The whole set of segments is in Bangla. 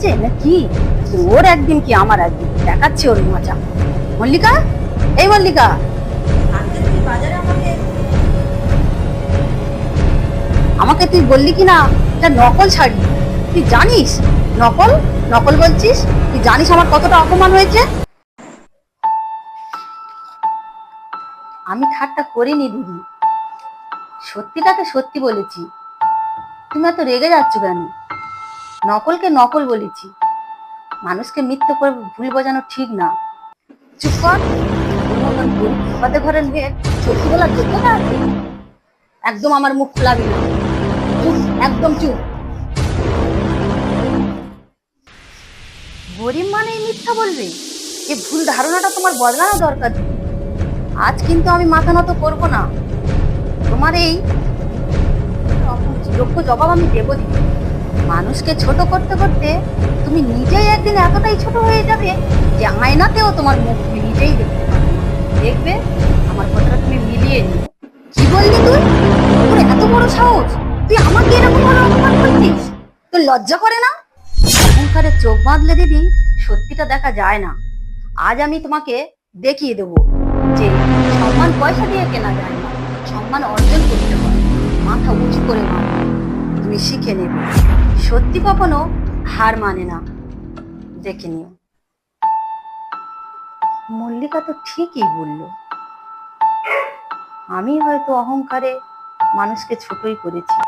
কি ওর একদিন কি আমার একদিন? দেখাচ্ছে ওর মজা। মল্লিকা? এই মল্লিকা। আমাকে তুই বললি কি না এটা নকল শাড়ি। তুই জানিস? নকল? নকল বলছিস? তুই জানিস আমার কতটা অপমান হয়েছে? আমি ঠাট্টা করিনি দিদি। সত্যিটাকে সত্যি বলেছি। তুমি এত রেগে যাচ্ছ কেন? নকলকে নকল বলেছি। মানুষকে মিথ্যে করে ভুল বোঝানো ঠিক না। চুপ কর। ঘরের মেয়ে সত্যি বলার যোগ্যতা আছে একদম আমার মুখ খোলাবি না। চুপ, একদম চুপ। গরিব মানেই মিথ্যা বলবে? এ ভুল ধারণাটা তোমার বদলানো দরকার। আজ কিন্তু আমি মাথা নত করব না। তোমার এই যোগ্য জবাব আমি দেবো দিদি মানুষকে ছোট করতে করতে তুমি নিজেই একদিন এতটাই ছোট হয়ে যাবে যে আয়নাতেও তোমার মুখ তুমি নিজেই দেখতে দেখবে, আমার কথাটা তুমি মিলিয়ে নিও। কি বললি তুই? তোর এত বড় সাহস? তুই আমাকে এরকম ভাবে অপমান করছিস? তোর লজ্জা করে না? অহংকারে চোখ বাঁধলে দিদি, সত্যিটা দেখা যায় না। আজ আমি তোমাকে দেখিয়ে দেবো যে সম্মান পয়সা দিয়ে কেনা যায় না, সম্মান অর্জন করতে হয়। তুমি শিখে নেবে। সত্যি কখনো হার মানে না। দেখে নিও। মল্লিকা তো ঠিকই বলল। আমি হয়তো অহংকারে মানুষকে ছোটই করেছি।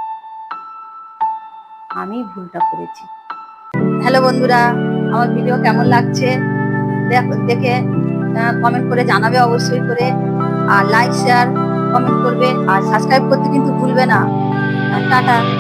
আমি ভুলটা করেছি। হ্যালো বন্ধুরা, আমার ভিডিও কেমন লাগছে? দেখ- দেখে কমেন্ট করে জানাবে অবশ্যই করে। আর লাইক শেয়ার কমেন্ট করবে। আর সাবস্ক্রাইব করতে কিন্তু ভুলবে না। টাটা।